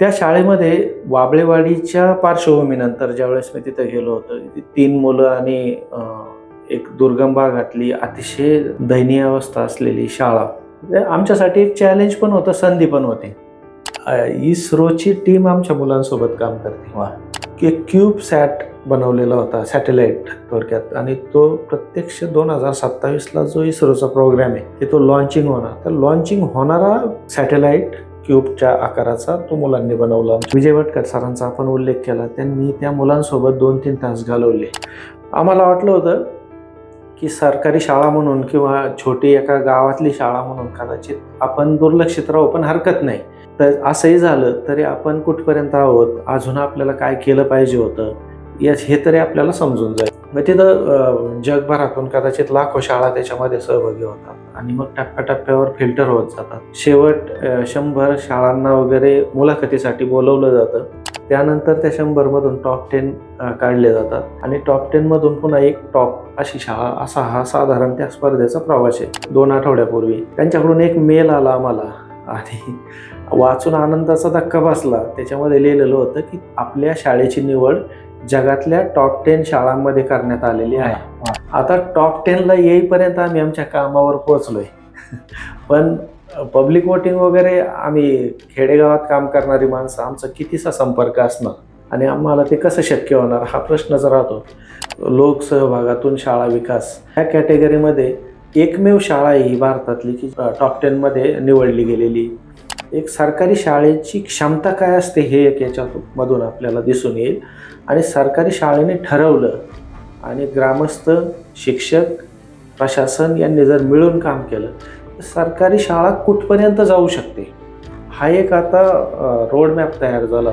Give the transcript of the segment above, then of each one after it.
त्या शाळेमध्ये वाबळेवाडीच्या पार्श्वभूमीनंतर ज्यावेळेस मी तिथं गेलो होतो तीन मुलं आणि एक दुर्गम भागातली अतिशय दयनीय अवस्था असलेली शाळा. म्हणजे आमच्यासाठी एक चॅलेंज पण होतं संधी पण होती. इस्रोची टीम आमच्या मुलांसोबत काम करते. वा. एक क्यूब सॅट बनवलेला होता सॅटेलाइट थोडक्यात. आणि तो प्रत्यक्ष दोन हजार सत्तावीसला जो इस्रोचा प्रोग्राम आहे की तो लॉन्चिंग होणार. तर लॉन्चिंग होणारा सॅटेलाइट क्यूबच्या आकाराचा तो मुलांनी बनवला. विजय भटकर सरांचा आपण उल्लेख केला. त्यांनी त्या मुलांसोबत दोन तीन तास घालवले. आम्हाला वाटलं होतं की सरकारी शाळा म्हणून किंवा छोटी एका गावातली शाळा म्हणून कदाचित आपण दुर्लक्षित राहू पण हरकत नाही. तर असंही झालं तरी आपण कुठपर्यंत आहोत? अजून आपल्याला काय केलं पाहिजे होतं? याच हे तरी आपल्याला समजून जाईल. मग तिथं जगभरातून कदाचित लाखो शाळा त्याच्यामध्ये सहभागी होतात आणि मग टप्प्याटप्प्यावर फिल्टर होत जातात. शेवट शंभर शाळांना वगैरे मुलाखतीसाठी बोलवलं जातं. त्यानंतर त्या शंभरमधून टॉप टेन काढले जातात आणि टॉप टेनमधून पुन्हा एक टॉप अशी शाळा असा हा साधारण त्या स्पर्धेचा प्रवास आहे. दोन आठवड्यापूर्वी. त्यांच्याकडून एक मेल आला आम्हाला आणि वाचून आनंदाचा धक्का बसला. त्याच्यामध्ये लिहिलेलं होतं की आपल्या शाळेची निवड जगातल्या टॉप टेन शाळांमध्ये करण्यात आलेली आहे. आता टॉप टेनला येईपर्यंत आम्ही आमच्या कामावर पोहोचलोय. पण पब्लिक वोटिंग वगैरे आम्ही खेडेगावात काम करणारी माणसं आमचा कितीसा संपर्क असणार? आणि आम्हाला ते कसं शक्य होणार? हा प्रश्नच राहतो लोकसहभागातून शाळा विकास ह्या कॅटेगरीमध्ये एकमेव शाळा ही भारतातली की टॉप टेनमध्ये निवडली गेलेली. एक सरकारी शाळेची क्षमता काय असते हे एक याच्यामधून आपल्याला दिसून येईल. आणि सरकारी शाळेने ठरवलं आणि ग्रामस्थ शिक्षक प्रशासन यांनी जर मिळून काम केलं तर सरकारी शाळा कुठपर्यंत जाऊ शकते? हा एक आता रोड मॅप तयार झाला.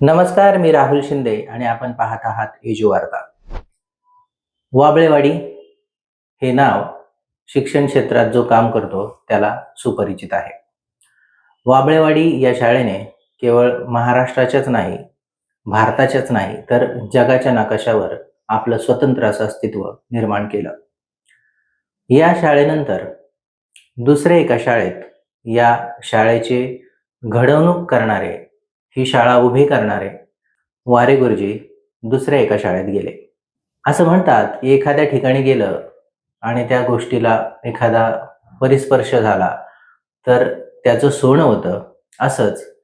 नमस्कार मी राहुल शिंदे आणि आपण पाहत आहात एजू वार्ता. वाबळेवाडी हे नाव शिक्षण क्षेत्रात जो काम करतो त्याला सुपरिचित आहे. वाबळेवाडी या शाळेने केवळ महाराष्ट्राच्याच नाही भारताच्याच नाही तर जगाच्या नकाशावर आपलं स्वतंत्र असं अस्तित्व निर्माण केलं. या शाळेनंतर दुसऱ्या एका शाळेत या शाळेचे घडवणूक करणारे ही शाळा उभी करणारे वारे गुरुजी दुसऱ्या एका शाळेत गेले. असं म्हणतात की एखाद्या ठिकाणी गेलं आणि त्या गोष्टीला एखादा परिस्पर्श झाला तर त्याचं सोनं होतं. असंच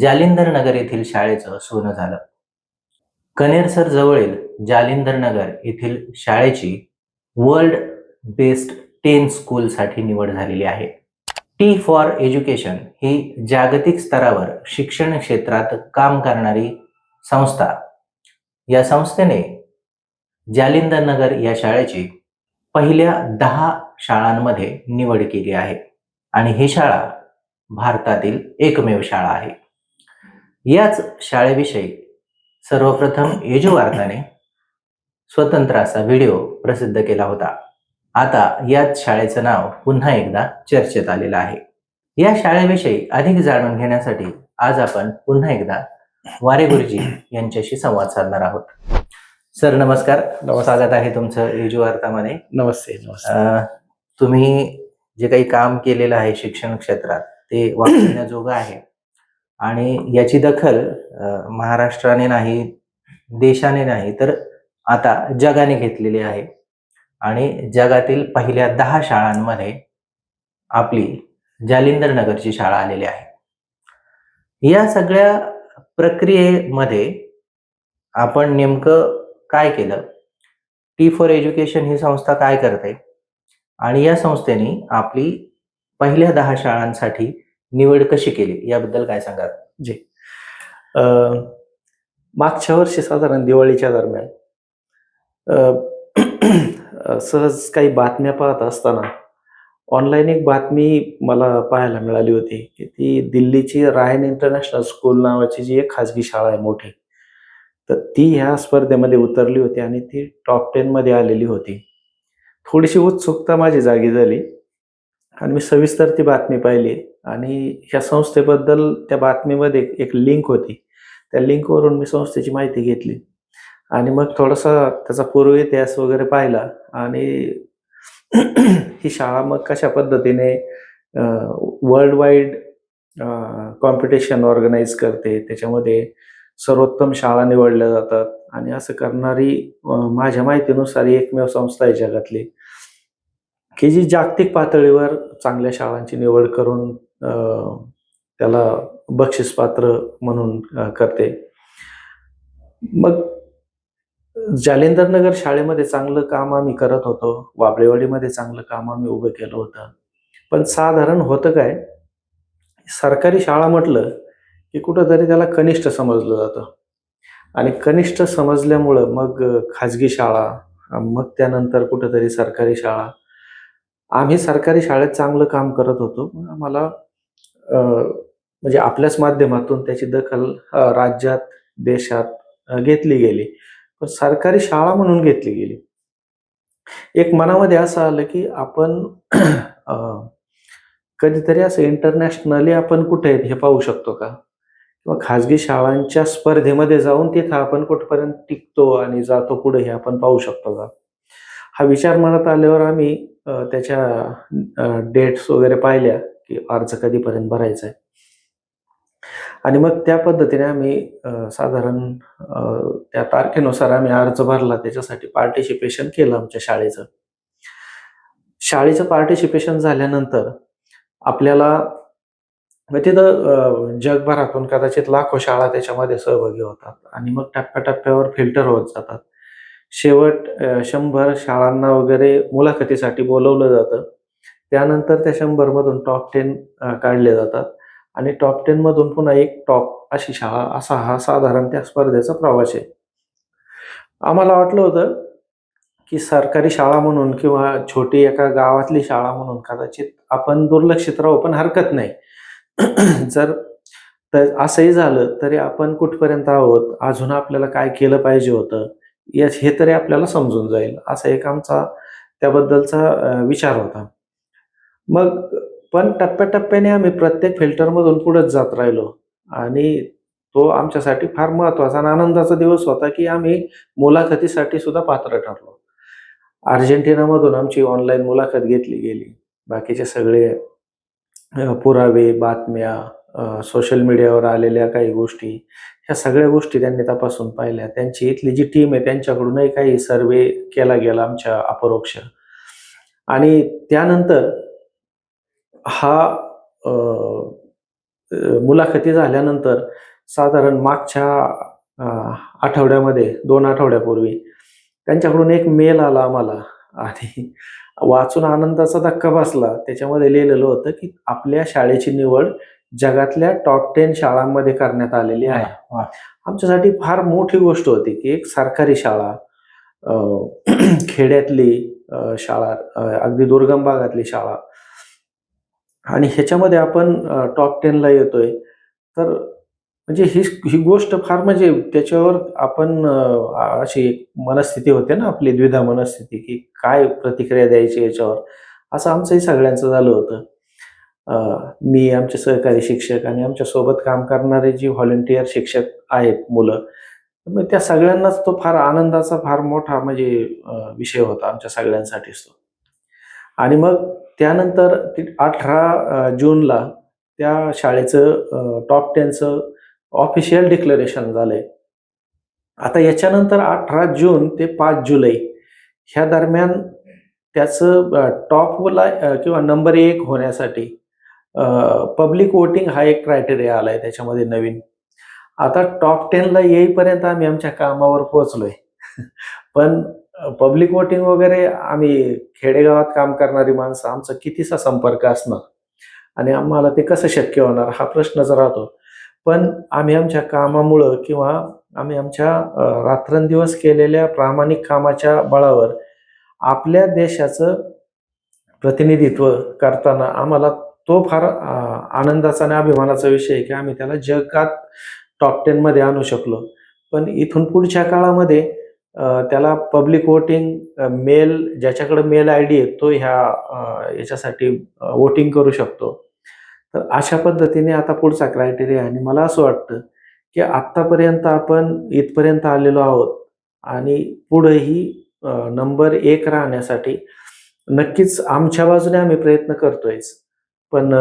जालिंदर नगर येथील शाळेचं सोनं झालं. कनेरसर जवळील जालिंदर नगर येथील शाळेची वर्ल्ड बेस्ट टेन स्कूलसाठी निवड झालेली आहे. टी फॉर एज्युकेशन ही जागतिक स्तरावर शिक्षण क्षेत्रात काम करणारी संस्था. या संस्थेने जालिंदर नगर या शाळेची पहिल्या दहा शाळांमध्ये निवड केली आहे. आणि ही शाळा भारतातील एकमेव शाळा आहे. याच शाळेविषयी सर्वप्रथम यजुवार्ताने स्वतंत्र असा व्हिडिओ प्रसिद्ध केला होता. आता याच शाळेचं नाव पुन्हा एकदा चर्चेत आलेलं आहे. या शाळेविषयी अधिक जाणून घेण्यासाठी आज आपण पुन्हा एकदा वारे गुरुजी यांच्याशी संवाद साधणार आहोत. सर नमस्कार. स्वागत आहे तुमचं एजू वार्तामध्ये. नमस्ते तुम्ही जे काही काम केलेलं आहे शिक्षण क्षेत्रात ते वाचण्याजोगं आहे. आणि याची दखल अं, महाराष्ट्राने नाही देशाने नाही तर आता जगाने घेतलेली आहे. आणि जगातील पहिल्या दहा शाळांमध्ये आपली जालिंदर नगरची शाळा आलेली आहे. या सगळ्या प्रक्रियेमध्ये आपण नेमकं काय केलं? टी फॉर एज्युकेशन ही संस्था काय करते? आणि या संस्थेने आपली पहिल्या दहा शाळांसाठी निवड कशी केली? याबद्दल काय सांगाल? जी. मागच्या वर्षी साधारण दिवाळीच्या दरम्यान सहज काही बातम्या पाहत असताना ऑनलाईन एक बातमी मला पाहायला मिळाली होती की ती दिल्लीची रायन इंटरनॅशनल स्कूल नावाची जी एक खाजगी शाळा आहे मोठी तर ती ह्या स्पर्धेमध्ये उतरली होती आणि ती टॉप टेनमध्ये आलेली होती. थोडीशी उत्सुकता माझी जागी झाली आणि मी सविस्तर ती बातमी पाहिली आणि ह्या संस्थेबद्दल त्या बातमीमध्ये एक लिंक होती. त्या लिंकवरून मी संस्थेची माहिती घेतली आणि मग थोडासा त्याचा पूर्व इतिहास वगैरे पाहिला आणि ही शाळा मग कशा पद्धतीने वर्ल्ड वाईड कॉम्पिटिशन ऑर्गनाईज करते त्याच्यामध्ये सर्वोत्तम शाळा निवडल्या जातात. आणि असं करणारी माझ्या माहितीनुसार एकमेव संस्था आहे जगातली. की जी जागतिक पातळीवर चांगल्या शाळांची निवड करून त्याला बक्षीसपात्र म्हणून करते. मग जालिंदरनगर शाळेमध्ये चांगलं काम आम्ही करत होतो. वाबळेवाडीमध्ये चांगलं काम आम्ही उभं केलं होतं. पण साधारण होतं काय? सरकारी शाळा म्हटलं हे कुठंतरी त्याला कनिष्ठ समजलं जातं. आणि कनिष्ठ समजल्यामुळं मग खाजगी शाळा मग त्यानंतर कुठंतरी सरकारी शाळा. आम्ही सरकारी शाळेत चांगलं काम करत होतो. आम्हाला म्हणजे आपल्याच माध्यमातून त्याची दखल राज्यात देशात घेतली गेली. पण सरकारी शाळा म्हणून घेतली गेली. एक मनामध्ये असं आलं की आपण कधीतरी असं इंटरनॅशनली आपण कुठे आहेत हे पाहू शकतो का? किंवा खाजगी शाळांच्या स्पर्धेमध्ये जाऊन तिथं आपण कुठपर्यंत टिकतो आणि जातो पुढे हे आपण पाहू शकतो का? हा विचार मनात आल्यावर आम्ही त्याच्या डेट्स वगैरे पाहिल्या की अर्ज कधीपर्यंत भरायचा आहे. आणि मग त्या पद्धतीने आम्ही साधारण त्या तारखेनुसार आम्ही अर्ज भरला. त्याच्यासाठी पार्टिसिपेशन केलं आमच्या शाळेचं. शाळेचं पार्टिसिपेशन झाल्यानंतर आपल्याला मग तिथं जगभरातून कदाचित लाखो शाळा त्याच्यामध्ये सहभागी होतात आणि मग टप्प्याटप्प्यावर फिल्टर होत जातात. शेवट शंभर शाळांना वगैरे मुलाखतीसाठी बोलवलं जातं. त्यानंतर त्या शंभरमधून टॉप टेन काढले जातात आणि टॉप टेनमधून पुन्हा एक टॉप अशी शाळा असा हा साधारण त्या स्पर्धेचा प्रवास आहे. आम्हाला वाटलं होतं की सरकारी शाळा म्हणून किंवा छोटी एका गावातली शाळा म्हणून कदाचित आपण दुर्लक्षित राहू पण हरकत नाही. जर तर असंही झालं तरी आपण कुठपर्यंत आहोत? अजून आपल्याला काय केलं पाहिजे होतं? या हे तरी आपल्याला समजून जाईल. असा एक आमचा त्याबद्दलचा विचार होता. मग पण टप्प्याटप्प्याने आम्ही प्रत्येक फिल्टरमधून पुढेच जात राहिलो. आणि तो आमच्यासाठी फार महत्त्वाचा आणि आनंदाचा दिवस होता की आम्ही मुलाखतीसाठी सुद्धा पात्र ठरलो. अर्जेंटिनामधून आमची ऑनलाईन मुलाखत घेतली गेली. बाकीचे सगळे पुरावे बातम्या सोशल मीडियावर आलेल्या काही गोष्टी ह्या सगळ्या गोष्टी त्यांनी तपासून पाहिल्या. त्यांची इथली जी टीम आहे त्यांच्याकडूनही काही सर्वे केला गेला आमच्या अपरोक्ष. आणि त्यानंतर हा मुलाखती झाल्यानंतर साधारण मागच्या आठवड्यामध्ये दोन आठवड्यापूर्वी त्यांच्याकडून एक मेल आला आम्हाला. आणि वाचून आनंदाचा धक्का बसला. त्याच्यामध्ये लिहिलेलं होतं की आपल्या शाळेची निवड जगातल्या टॉप टेन शाळांमध्ये करण्यात आलेली आहे. आमच्यासाठी फार मोठी गोष्ट होती की एक सरकारी शाळा खेड्यातली शाळा अगदी दुर्गम भागातली शाळा. आणि ह्याच्यामध्ये आपण टॉप टेनला येतोय. तर म्हणजे ही ही गोष्ट फार म्हणजे त्याच्यावर आपण अशी एक मनस्थिती होते ना आपली द्विधा मनस्थिती की काय प्रतिक्रिया द्यायची याच्यावर. असं आमचंही सगळ्यांचं झालं होतं. मी आमचे सहकारी शिक्षक आणि आमच्यासोबत काम करणारे जी व्हॉलेंटियर शिक्षक आहेत मुलं मग त्या सगळ्यांनाच तो फार आनंदाचा फार मोठा म्हणजे विषय होता आमच्या सगळ्यांसाठीच तो. आणि मग त्यानंतर अठरा जूनला त्या शाळेचं टॉप टेनचं ऑफिशियल डिक्लेरेशन झालंय. आता याच्यानंतर अठरा जून ते पाच जुलै ह्या दरम्यान त्याचं टॉपला किंवा नंबर एक होण्यासाठी पब्लिक वोटिंग हा एक क्रायटेरिया आलाय त्याच्यामध्ये नवीन. आता टॉप टेनला येईपर्यंत आम्ही आमच्या कामावर पोहोचलोय. पण पब्लिक वोटिंग वगैरे आम्ही खेडेगावात काम करणारी माणसं आमचा कितीसा संपर्क असणार? आणि आम्हाला ते कसं शक्य होणार? हा प्रश्नच राहतो पण आम्ही आमच्या कामामुळं किंवा आम्ही आमच्या रात्रंदिवस केलेल्या प्रामाणिक कामाच्या बळावर आपल्या देशाचं प्रतिनिधित्व करताना आम्हाला तो फार आनंदाचा आणि अभिमानाचा विषय आहे की आम्ही त्याला जगात टॉप टेनमध्ये आणू शकलो. पण इथून पुढच्या काळामध्ये त्याला पब्लिक वोटिंग मेल ज्याच्याकडे मेल आय डी आहे तो ह्या याच्यासाठी वोटिंग करू शकतो. तर अशा पद्धतीने आता पुढचा क्रायटेरिया आणि मला असं वाटतं की आत्तापर्यंत आपण इथपर्यंत आलेलो आहोत आणि पुढेही नंबर एक राहण्यासाठी नक्कीच आमच्या बाजूने आम्ही प्रयत्न करतोयच. पण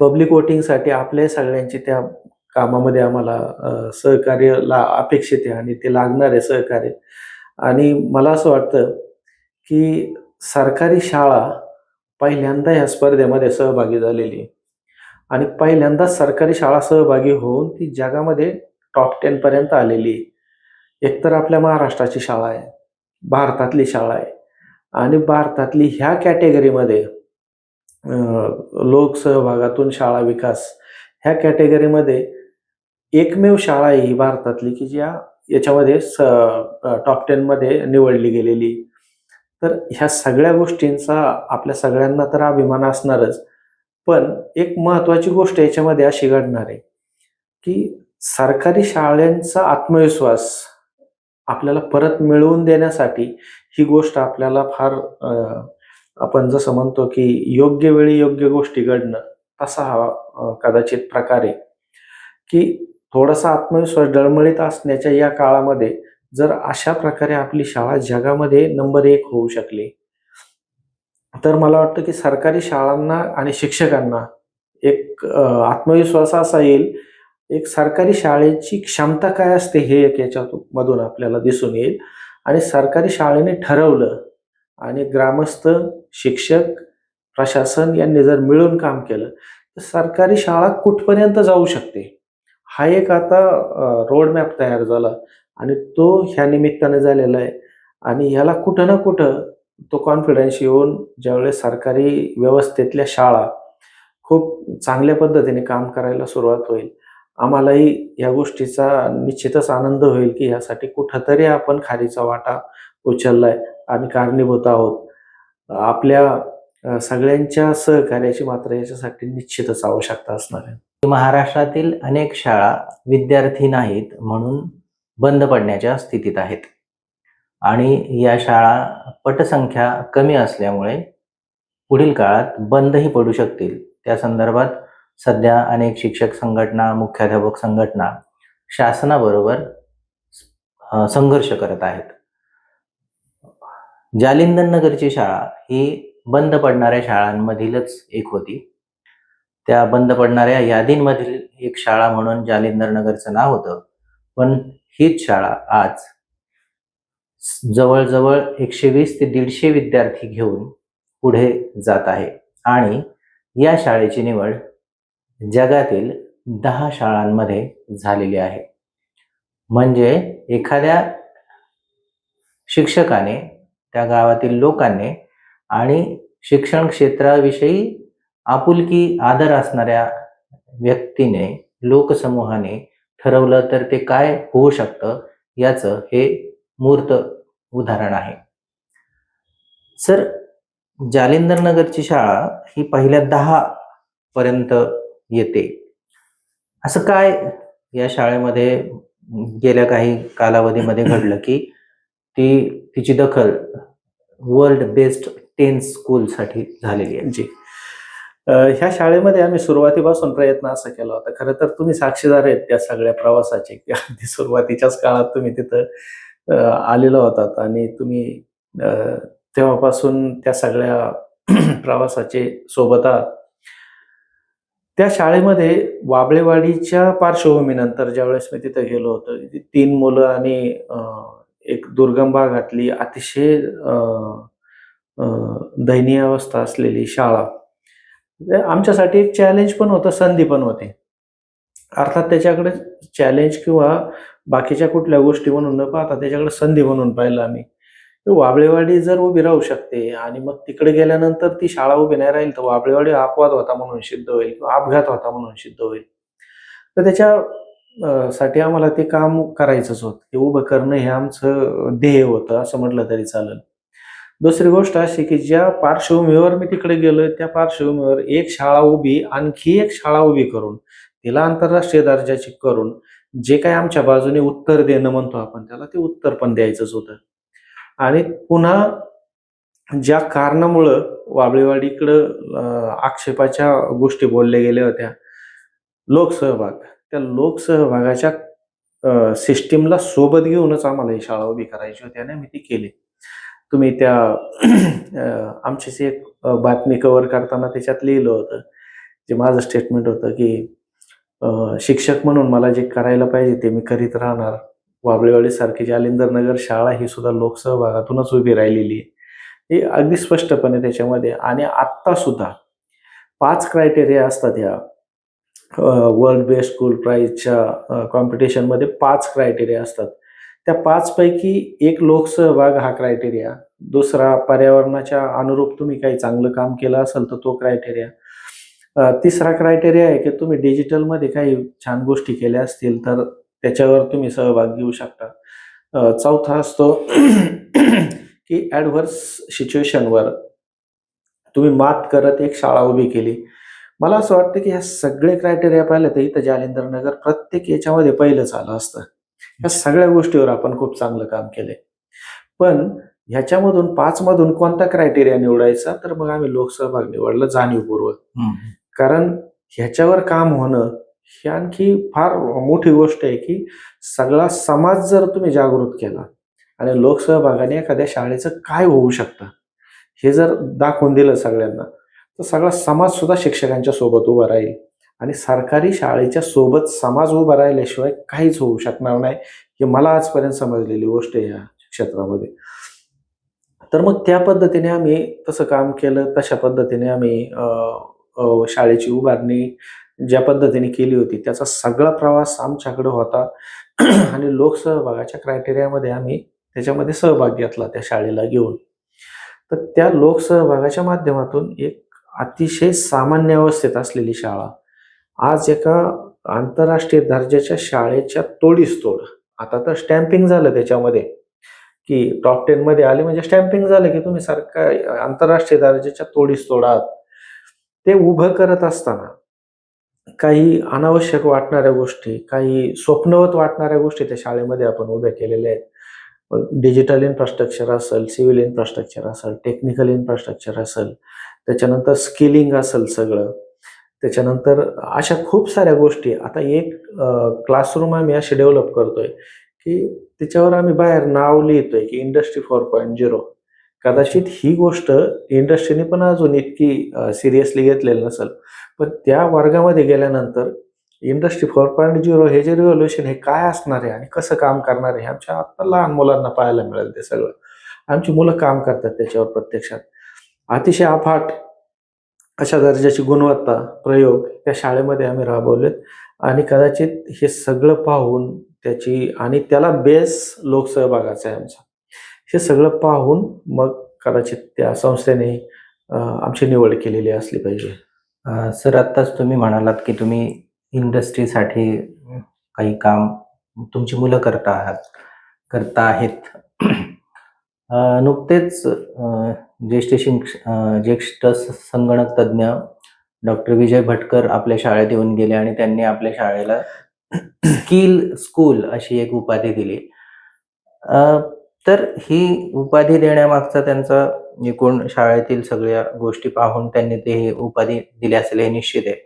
पब्लिक वोटिंगसाठी आपल्या सगळ्यांची त्या कामामध्ये आम्हाला सहकार्य ला अपेक्षित आहे आणि ते लागणार आहे सहकार्य. आणि मला असं वाटतं की सरकारी शाळा पहिल्यांदा ह्या स्पर्धेमध्ये सहभागी झालेली. आणि पहिल्यांदा सरकारी शाळा सहभागी होऊन ती जगामध्ये टॉप टेन पर्यंत आलेली. एकतर आपल्या महाराष्ट्राची शाळा आहे भारतातली शाळा आहे. आणि भारतातली ह्या कॅटेगरीमध्ये लोकसहभागातून शाळा विकास ह्या कॅटेगरीमध्ये एकमेव शाळा आहे ही भारतातली की ज्या याच्यामध्ये स टॉप टेनमध्ये निवडली गेलेली. तर ह्या सगळ्या गोष्टींचा आपल्या सगळ्यांना तर अभिमान असणारच. पण एक महत्वाची गोष्ट याच्यामध्ये अशी घडणार आहे की सरकारी शाळांचा आत्मविश्वास आपल्याला परत मिळवून देण्यासाठी ही गोष्ट आपल्याला फार आपण जसं म्हणतो की योग्य वेळी योग्य गोष्टी घडणं तसा हा कदाचित प्रकार आहे. की थोडासा आत्मविश्वास डळमळीत असण्याच्या या काळामध्ये जर अशा प्रकारे आपली शाळा जगामध्ये नंबर एक होऊ शकली तर मला वाटतं की सरकारी शाळांना आणि शिक्षकांना एक आत्मविश्वास असा येईल एक सरकारी शाळेची क्षमता काय असते हे एक याच्या मधून आपल्याला दिसून येईल. आणि सरकारी शाळेने ठरवलं आणि ग्रामस्थ शिक्षक प्रशासन यांनी जर मिळून काम केलं तर सरकारी शाळा कुठपर्यंत जाऊ शकते? हा एक आता रोड मॅप तयार झाला. आणि तो ह्या निमित्ताने झालेला आहे. आणि ह्याला कुठं ना कुठं तो कॉन्फिडन्स येऊन ज्यावेळेस सरकारी व्यवस्थेतल्या शाळा खूप चांगल्या पद्धतीने काम करायला सुरुवात होईल आम्हालाही या गोष्टीचा निश्चितच आनंद होईल की ह्यासाठी कुठंतरी आपण खारीचा वाटा उचललाय आणि कारणीभूत आहोत. आपल्या सगळ्यांच्या सहकार्याची मात्र याच्यासाठी निश्चितच आवश्यकता असणार आहे. महाराष्ट्रातील अनेक शाळा विद्यार्थी नाहीत म्हणून बंद पडण्याच्या स्थितीत आहेत. आणि या शाळा पटसंख्या कमी असल्यामुळे पुढील काळात बंदही पडू शकतील. त्या संदर्भात सध्या अनेक शिक्षक संघटना मुख्याध्यापक संघटना शासनाबरोबर संघर्ष करत आहेत. जालिंदर नगरची शाळा ही बंद पडणाऱ्या शाळांमधीलच एक होती. त्या बंद पडणाऱ्या यादींमधील एक शाळा म्हणून जालिंदर नगरचं नाव होतं. पण हीच शाळा आज. जवळजवळ एकशे वीस ते दीडशे विद्यार्थी घेऊन पुढे जात आहे. आणि या शाळेची निवड जगातील दहा शाळांमध्ये झालेली आहे. म्हणजे एखाद्या शिक्षकाने त्या गावातील लोकांनी आणि शिक्षण क्षेत्राविषयी आपुलकी आदर असणाऱ्या व्यक्तीने लोकसमूहाने ठरवलं तर ते काय होऊ शकतं याचं हे मूर्त उदाहरण आहे. सर जालिंदर नगरची शाळा ही पहिल्या दहा पर्यंत येते. असं काय या शाळेमध्ये गेल्या काही कालावधीमध्ये घडलं की ती तिची दखल वर्ल्ड बेस्ट टेन स्कूलसाठी झालेली आहे? जी. ह्या शाळेमध्ये आम्ही सुरुवातीपासून प्रयत्न असा केला होता. खरं तर तुम्ही साक्षीदार आहेत त्या सगळ्या प्रवासाचे. की अगदी सुरुवातीच्याच काळात तुम्ही तिथं आलेला होतात आणि तुम्ही अ, तेव्हापासून त्या सगळ्या प्रवासाचे सोबत आहात. त्या शाळेमध्ये वाबळेवाडीच्या पार्श्वभूमीनंतर ज्यावेळेस मी तिथं गेलो होतो तीन मुलं आणि एक दुर्गम भागातली अतिशय दयनीय अवस्था असलेली शाळा. म्हणजे आमच्यासाठी एक चॅलेंज पण होतं संधी पण होती. अर्थात त्याच्याकडे चॅलेंज किंवा बाकीच्या कुठल्या गोष्टी म्हणून न पाहता त्याच्याकडे संधी म्हणून पाहिलं आम्ही. वाबळेवाडी जर उभी राहू शकते आणि मग तिकडे गेल्यानंतर ती शाळा उभी नाही राहील तर वाबळेवाडी अपवाद होता म्हणून सिद्ध होईल किंवा अपघात होता म्हणून सिद्ध होईल. तर त्याच्या साठी आम्हाला ते काम करायचंच होतं. ते उभं करणं हे आमचं ध्येय होतं असं म्हटलं तरी चालेल. दुसरी गोष्ट अशी की ज्या पार्श्वभूमीवर मी तिकडे गेलोय त्या पार्श्वभूमीवर एक शाळा उभी आणखी एक शाळा उभी करून तिला आंतरराष्ट्रीय दर्जाची करून जे काही आमच्या बाजूने उत्तर देणं म्हणतो आपण त्याला ते उत्तर पण द्यायचंच होतं. आणि पुन्हा ज्या कारणामुळं वाबळेवाडीकडं आक्षेपाच्या गोष्टी बोलल्या गेल्या होत्या लोकसहभाग त्या लोकसहभागाच्या सिस्टीमला सोबत घेऊनच आम्हाला ही शाळा उभी करायची होती आणि आम्ही ती केली. तुम्ही त्या आमच्याशी आमचीच एक बातमी कव्हर करताना त्याच्यात लिहिलं होतं. जे माझं स्टेटमेंट होतं की शिक्षक म्हणून मला जे करायला पाहिजे ते मी करीत राहणार. वाबळेवाडी सारखी जालिंदर नगर शाळा ही सुद्धा लोकसहभागातूनच उभी राहिलेली आहे. हे अगदी स्पष्टपणे त्याच्यामध्ये आणि आत्ता सुद्धा पाच क्रायटेरिया असतात ह्या वर्ल्ड बेस्ट स्कूल प्राईजच्या कॉम्पिटिशनमध्ये पाच क्रायटेरिया असतात. त्या पाचपैकी एक लोकसहभाग हा क्रायटेरिया दुसरा पर्यावरणाच्या अनुरूप तुम्ही काही चांगलं काम केलं असेल तर तो क्रायटेरिया तिसरा क्रायटेरिया आहे की तुम्ही डिजिटलमध्ये काही छान गोष्टी केल्या असतील तर त्याच्यावर तुम्ही सहभाग घेऊ शकता. चौथा असतो की ॲडव्हर्स सिच्युएशनवर तुम्ही मात करत एक शाळा उभी केली. मला असं वाटतं की ह्या सगळे क्रायटेरिया पाहिलं तर इथं जालिंदर नगर प्रत्येक याच्यामध्ये पहिलंच आलं असतं. या सगळ्या गोष्टीवर आपण खूप चांगलं काम केले पण ह्याच्यामधून पाच मधून कोणता क्रायटेरिया निवडायचा? तर मग आम्ही लोकसहभाग निवडलं जाणीवपूर्वक. कारण ह्याच्यावर काम होणं ही आणखी फार मोठी गोष्ट आहे की सगळा समाज जर तुम्ही जागृत केला आणि लोकसहभागाने एखाद्या शाळेचं काय होऊ शकतं हे जर दाखवून दिलं सगळ्यांना तर सगळा समाज सुद्धा शिक्षकांच्या सोबत उभा राहील आणि सरकारी शाळेच्या सोबत समाज उभा राहिल्याशिवाय काहीच होऊ शकणार नाही ही मला आजपर्यंत समजलेली गोष्ट आहे या क्षेत्रामध्ये. तर मग त्या पद्धतीने आम्ही तसं काम केलं तशा पद्धतीने आम्ही शाळेची उभारणी ज्या पद्धतीने केली होती त्याचा सगळा प्रवास आमच्याकडे होता. आणि लोकसहभागाच्या क्रायटेरियामध्ये आम्ही त्याच्यामध्ये सहभाग घेतला त्या शाळेला घेऊन. तर त्या लोकसहभागाच्या माध्यमातून एक अतिशय सामान्य अवस्थेत असलेली शाळा. आज एका आंतरराष्ट्रीय दर्जाच्या शाळेच्या तोडीस तोड. आता तर स्टॅम्पिंग झालं त्याच्यामध्ये. की टॉप टेन मध्ये आले म्हणजे स्टॅम्पिंग झालं की तुम्ही सरकार आंतरराष्ट्रीय दर्जाच्या तोडीस तोडात ते उभं करत असताना काही अनावश्यक वाटणाऱ्या गोष्टी काही स्वप्नवत वाटणाऱ्या गोष्टी त्या शाळेमध्ये आपण उभ्या केलेल्या आहेत. डिजिटल इन्फ्रास्ट्रक्चर असेल सिव्हिल इन्फ्रास्ट्रक्चर असेल टेक्निकल इन्फ्रास्ट्रक्चर असेल त्याच्यानंतर स्किलिंग असेल सगळं. त्याच्यानंतर अशा खूप साऱ्या गोष्टी. आता एक क्लासरूम आम्ही असे डेव्हलप करतोय की त्याच्यावर आम्ही बाहेर नाव लिहितोय की इंडस्ट्री फोर पॉईंट झिरो कदाचित ही गोष्ट इंडस्ट्रीने पण अजून इतकी सिरियसली घेतलेली नसेल. पण त्या वर्गामध्ये गेल्यानंतर इंडस्ट्री फोर पॉईंट झिरो हे जे रिव्होल्युशन हे काय असणार आहे आणि कसं काम करणार आहे आमच्या आता लहान मुलांना पाहायला मिळेल ते सगळं. आमची मुलं काम करतात त्याच्यावर प्रत्यक्षात. अतिशय अफाट अशा दर्जाची गुणवत्ता प्रयोग त्या शाळेमध्ये आम्ही राबवलेत. आणि कदाचित हे सगळं पाहून त्याची आणि त्याला बेस लोकसहभागाचा आहे आमचा. हे सगळं पाहून मग कदाचित त्या संस्थेने आमची निवड केलेली असली पाहिजे. सर आत्ताच तुम्ही म्हणालात की तुम्ही इंडस्ट्रीसाठी काही काम तुमची मुलं करता आहात करता आहेत. नुकतेच ज्येष्ठ शिक्ष ज्येष्ठ संगणक तज्ज्ञ डॉक्टर विजय भटकर आपल्या शाळेत येऊन गेले आणि त्यांनी आपल्या शाळेला स्किल स्कूल अशी एक उपाधी दिली. अ, तर ही उपाधी देण्यामागचा त्यांचा एकूण शाळेतील सगळ्या गोष्टी पाहून त्यांनी ते ही उपाधी दिली असेल हे निश्चित आहे.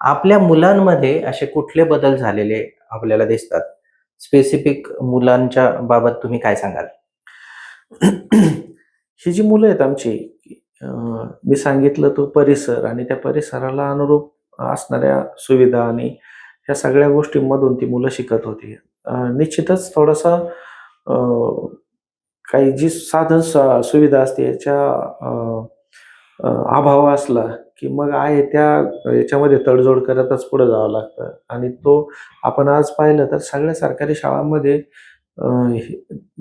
आपल्या मुलांमध्ये असे कुठले बदल झालेले आपल्याला दिसतात? स्पेसिफिक मुलांच्या बाबत तुम्ही काय सांगाल? ही जी मुलं आहेत आमची अं, मी सांगितलं तो परिसर आणि त्या परिसराला अनुरूप असणाऱ्या सुविधा आणि या सगळ्या गोष्टींमधून ती मुलं शिकत होती. निश्चितच थोडासा काही जी साधन सुविधा असते याच्या अभाव असला की मग आहे त्या याच्यामध्ये तडजोड करतच पुढे जावं लागतं. आणि तो आपण आज पाहिलं तर सगळ्या सरकारी शाळांमध्ये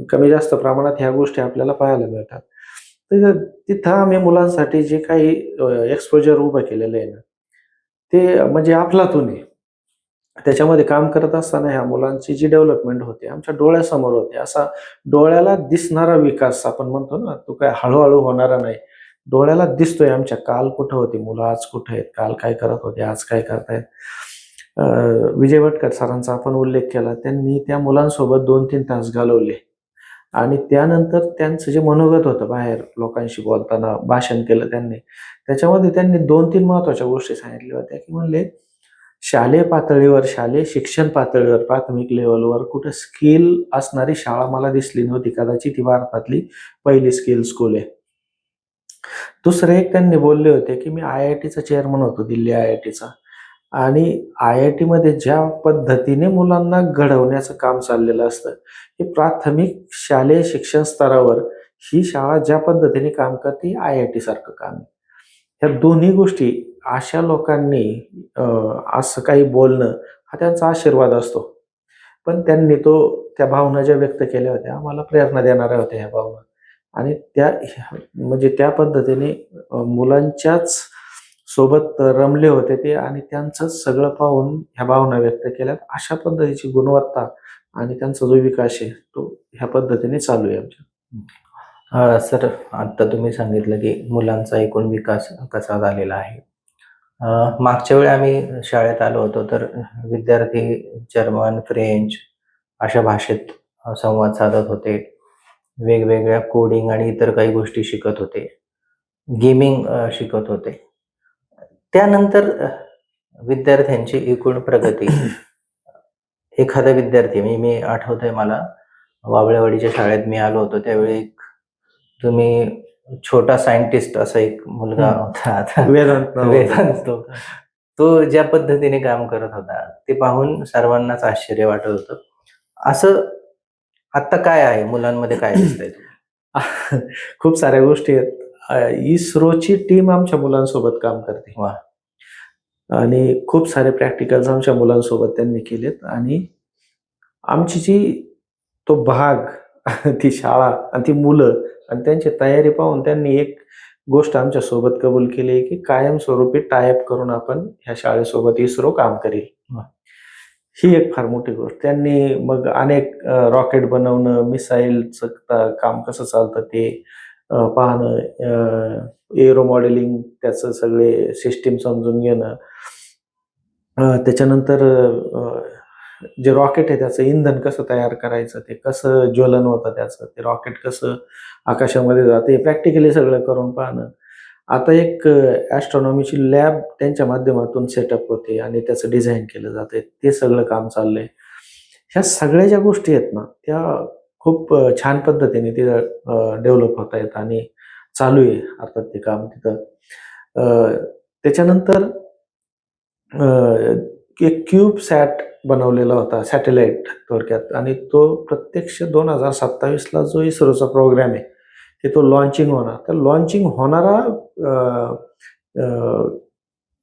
कमी जास्त प्रमाणात ह्या गोष्टी आपल्याला पाहायला मिळतात. तर तिथं आम्ही मुलांसाठी जे काही एक्सपोजर उभं केलेलं आहे ना ते म्हणजे अफलातून आहे. त्याच्यामध्ये काम करत असताना ह्या मुलांची जी डेव्हलपमेंट होते आमच्या डोळ्यासमोर होते. असा डोळ्याला दिसणारा विकास आपण म्हणतो ना तो काय हळूहळू होणारा नाही. डोळ्याला दिसतोय आमच्या. काल कुठं होती मुलं आज कुठं आहेत? काल काय करत होते? आज काय करतायत? विजय भटकर सरांचा आपण उल्लेख केला. त्यांनी त्या मुलांसोबत दोन तीन तास घालवले. आणि त्यानंतर त्यांचं जे मनोगत होतं बाहेर लोकांशी बोलताना भाषण केलं त्यांनी त्याच्यामध्ये त्यांनी दोन तीन महत्त्वाच्या गोष्टी सांगितल्या होत्या की म्हणले शालेय पातळीवर शालेय शिक्षण पातळीवर प्राथमिक लेवलवर कुठं स्किल असणारी शाळा मला दिसली नव्हती. कदाचित ही भारतातली पहिली स्किल स्कूल आहे. दुसरं एक त्यांनी बोलले होते की मी आय आय टीचा चेअरमन होतो दिल्ली आय आय टीचा आणि आय आय टीमध्ये ज्या पद्धतीने मुलांना घडवण्याचं काम चाललेलं असतं हे प्राथमिक शालेय शिक्षण स्तरावर ही शाळा ज्या पद्धतीने काम करते आय आय टी सारखं काम आहे. ह्या दोन्ही गोष्टी अशा लोकांनी असं काही बोलणं हा त्यांचा आशीर्वाद असतो. पण त्यांनी तो त्या भावना ज्या व्यक्त केल्या होत्या आम्हाला प्रेरणा देणाऱ्या होत्या ह्या भावना. आणि त्या म्हणजे त्या पद्धतीने मुलांच्याच सोबत रमले होते ते आणि त्यांचंच सगळं पाहून ह्या भावना व्यक्त केल्यात अशा पद्धतीची गुणवत्ता आणि त्यांचा जो विकास आहे तो ह्या पद्धतीने चालू आहे आमच्या. सर आत्ता तुम्ही सांगितलं की मुलांचा एकूण विकास कसा झालेला आहे? मागच्या वेळी आम्ही शाळेत आलो होतो तर विद्यार्थी जर्मन फ्रेंच अशा भाषेत संवाद साधत होते. वेगवेगळ्या कोडिंग आणि इतर काही गोष्टी शिकत होते. गेमिंग शिकत होते. त्यानंतर विद्यार्थ्यांची एकूण प्रगती. एखादा विद्यार्थी म्हणजे मी आठवतोय मला वाबळेवाडीच्या शाळेत मी आलो होतो त्यावेळी तुम्ही छोटा सायंटिस्ट असा एक मुलगा. होता आता. वेदांत. वेदांत तो. तो ज्या पद्धतीने काम करत होता ते पाहून सर्वांनाच आश्चर्य वाटत होतं. असं आता काय आहे? मुलांमध्ये काय दिसतंय खूप साऱ्या गोष्टी आहेत. इस्रोची टीम आमच्या मुलांसोबत काम करते. वा. आणि खूप सारे प्रॅक्टिकल्स आमच्या मुलांसोबत त्यांनी केलेत. आणि आमची जी तो भाग ती शाळा आणि ती मुलं आणि त्यांची तयारी पाहून त्यांनी एक गोष्ट आमच्यासोबत कबूल केली आहे की कायमस्वरूपी टायप करून आपण ह्या शाळेसोबत इस्रो काम करेल. ही एक फार मोठी गोष्ट. त्यांनी मग अनेक रॉकेट बनवणं मिसाईलचं काम कसं चालतं ते पाहणं एरो मॉडेलिंग त्याचं सगळे सिस्टीम समजून घेणं. त्याच्यानंतर जे रॉकेट आहे त्याचं इंधन कसं तयार करायचं ते कसं ज्वलन होतं त्याचं ते रॉकेट कसं आकाशामध्ये जातं हे प्रॅक्टिकली सगळं करून पाहणं. आता एक ॲस्ट्रॉनॉमीची लॅब त्यांच्या माध्यमातून सेटअप होते आणि त्याचं डिझाईन केलं जाते ते सगळं काम चाललंय. ह्या सगळ्या ज्या गोष्टी आहेत ना त्या खूप छान पद्धतीने तिथं डेव्हलप होत आहेत आणि चालू आहे अर्थात ते काम तिथं. त्याच्यानंतर एक क्यूब सॅट बनवलेला होता सॅटेलाइट थोडक्यात. आणि तो प्रत्यक्ष दोन हजार सत्तावीसला जो इस्रोचा प्रोग्राम आहे की तो लॉन्चिंग होणार. तर लॉन्चिंग होणारा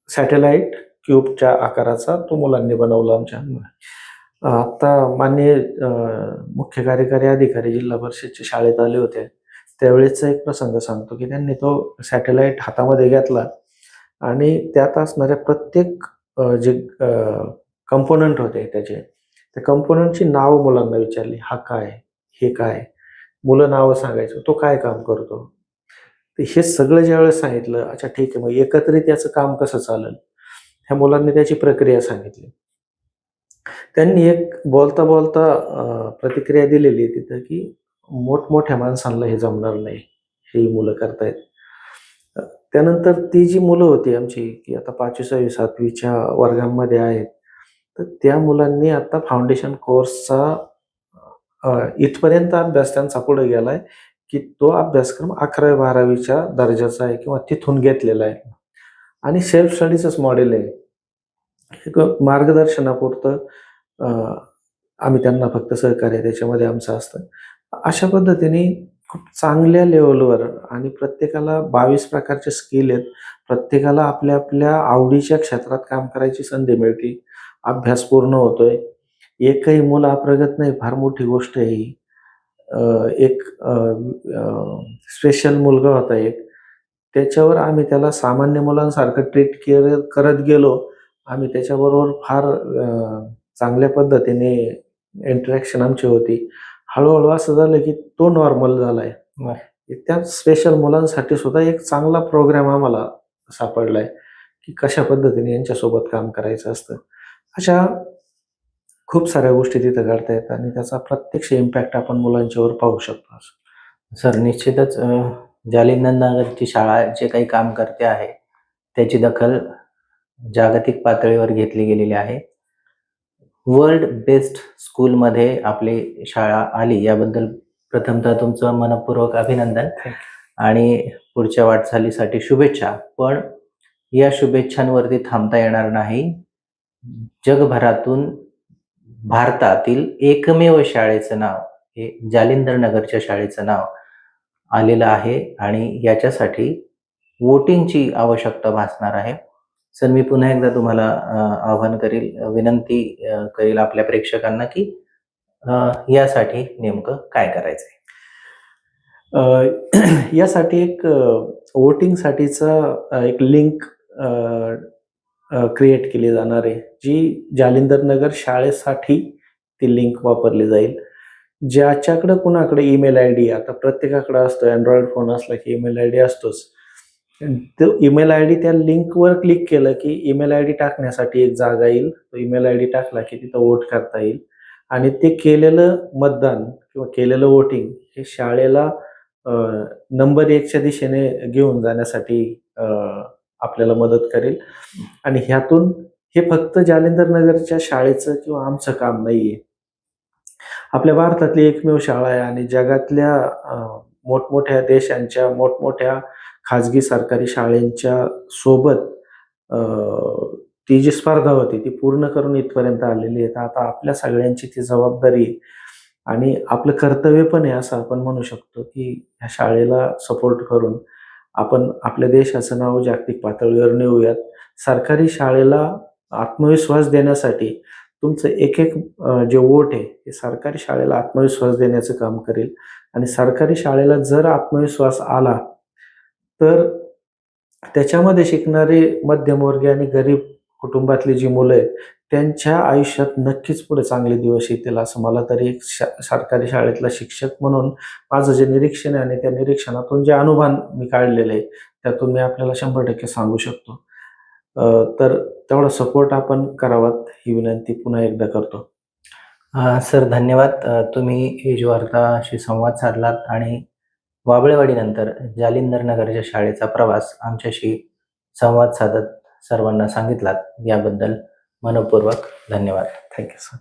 सॅटेलाइट क्यूबच्या आकाराचा तो मुलांनी बनवला आमच्या. आता मान्य मुख्य कार्यकारी अधिकारी जिल्हा परिषदच्या शाळेत आले होते. त्यावेळेचा एक प्रसंग सांगतो की त्यांनी तो सॅटेलाइट हातामध्ये घेतला आणि त्यात असणाऱ्या प्रत्येक जे कंपोनंट होते त्याचे. त्या कंपोनंटची नावं मुलांना विचारली हा काय? हे काय? मुलं नावं सांगायचं तो काय काम करतो? तर हे सगळं ज्यावेळेस सांगितलं अच्छा ठीक आहे मग एकत्रित याचं काम कसं चालेल? ह्या मुलांनी त्याची प्रक्रिया सांगितली. त्यांनी एक बोलता बोलता प्रतिक्रिया दिलेली आहे तिथं की मोठमोठ्या माणसांना हे जमणार नाही. ही मुलं करतायत. त्यानंतर ती जी मुलं होती आमची की आता पाचवी सहावी सातवीच्या वर्गांमध्ये आहेत तर त्या मुलांनी आता फाउंडेशन कोर्सचा इथपर्यंत अभ्यास त्यांचा पुढे गेलाय की तो अभ्यासक्रम अकरावी बारावीच्या दर्जाचा आहे किंवा तिथून घेतलेला आहे. आणि सेल्फ स्टडीचंच मॉडेल आहे. एक मार्गदर्शनापुरतं आम्ही त्यांना फक्त सहकार्य त्याच्यामध्ये आमचं असतं. अशा पद्धतीने खूप चांगल्या लेवलवर आणि प्रत्येकाला बावीस प्रकारचे स्किल आहेत. प्रत्येकाला आपल्या आपल्या आवडीच्या क्षेत्रात काम करायची संधी मिळते. अभ्यास पूर्ण होतोय. एकही मुलं अप्रगत नाही फार मोठी गोष्ट आहे ही. एक स्पेशल मुलगा होता एक. त्याच्यावर आम्ही त्याला सामान्य मुलांसारखं ट्रीट केअर करत गेलो. आम्ही त्याच्याबरोबर फार चांगल्या पद्धतीने इंटरॅक्शन आमची होती. हळूहळू असं झालं की तो नॉर्मल झालाय. त्या स्पेशल मुलांसाठी सुद्धा एक चांगला प्रोग्राम आम्हाला सापडलाय की कशा पद्धतीने यांच्यासोबत काम करायचं असतं. अशा खूप साऱ्या गोष्टी तिथं घडतायत आणि त्याचा प्रत्यक्ष इम्पॅक्ट आपण मुलांच्यावर पाहू शकतो सर निश्चितच अ, जालिंदर नगरची शाळा जे काही काम करते आहे त्याची दखल जागतिक पातळीवर घेतली गेलेली आहे. वर्ल्ड बेस्ट स्कूलमध्ये आपली शाळा आली याबद्दल प्रथमतः तुमचं मनपूर्वक अभिनंदन. आणि पुढच्या वाटचालीसाठी शुभेच्छा. पण या शुभेच्छांवरती थांबता येणार नाही. जगभरातून भारतातील एकमेव शाळेचं नाव हे जालिंदर नगरच्या शाळेचं नाव आलेलं आहे. आणि याच्यासाठी वोटिंगची आवश्यकता भासणार आहे. सर मी पुन्हा एकदा तुम्हाला आव्हान आवाहन करील विनंती करील आपल्या प्रेक्षकांना की यासाठी नेमकं काय करायचंय? यासाठी एक वोटिंगसाठीचा एक लिंक क्रिएट केली जाणार आहे जी जालिंदर नगर शाळेसाठी ती लिंक वापरली जाईल. ज्याच्याकडं कुणाकडे ईमेल आय डी आता प्रत्येकाकडे असतो अँड्रॉइड फोन असला की ईमेल आय डी असतोच. तो ईमेल आय डी त्या लिंकवर क्लिक केलं की ईमेल आय डी टाकण्यासाठी एक जागा येईल. तो ईमेल आय डी टाकला की तिथं वोट करता येईल. आणि ते केलेलं मतदान किंवा केलेलं वोटिंग हे शाळेला नंबर एकच्या दिशेने घेऊन जाण्यासाठी आपल्याला मदत करेल. आणि ह्यातून हे फक्त जालिंदर नगरच्या शाळेचं किंवा आमचं काम नाहीये. आपल्या भारतातली एकमेव शाळा आहे आणि जगातल्या मोठमोठ्या देशांच्या मोठमोठ्या खाजगी सरकारी शाळेंच्या सोबत ती जी स्पर्धा होती ती पूर्ण करून इथपर्यंत आलेली आहे. आता आपल्या सगळ्यांची ती जबाबदारी आणि आपलं कर्तव्य पण आहे असं आपण म्हणू शकतो की ह्या शाळेला सपोर्ट करून आपण आपल्या देशाचं नाव जागतिक पातळीवर नेऊयात. सरकारी शाळेला आत्मविश्वास देण्यासाठी तुमचं एक एक जे वोट आहे ते सरकारी शाळेला आत्मविश्वास देण्याचं काम करेल. आणि सरकारी शाळेला जर आत्मविश्वास आला तर त्याच्यामध्ये शिकणारे मध्यमवर्गीय आणि गरीब कुटुंबातली जी मुलं आहेत त्यांच्या आयुष्यात नक्कीच पुढे चांगले दिवस येतील असं मला तरी एक शा सरकारी शाळेतला शिक्षक म्हणून माझं जे निरीक्षण आहे आणि त्या निरीक्षणातून जे अनुमान मी काढलेले आहे त्यातून मी आपल्याला शंभर टक्के सांगू शकतो. तर तेवढा सपोर्ट आपण करावात ही विनंती पुन्हा एकदा करतो. सर धन्यवाद. तुम्ही एज वार्ताशी संवाद साधलात आणि वाबळेवाडीनंतर जालिंदर नगरच्या शाळेचा प्रवास आमच्याशी संवाद साधत सर्वांना सांगितलात. याबद्दल मनपूर्वक धन्यवाद. Thank you sir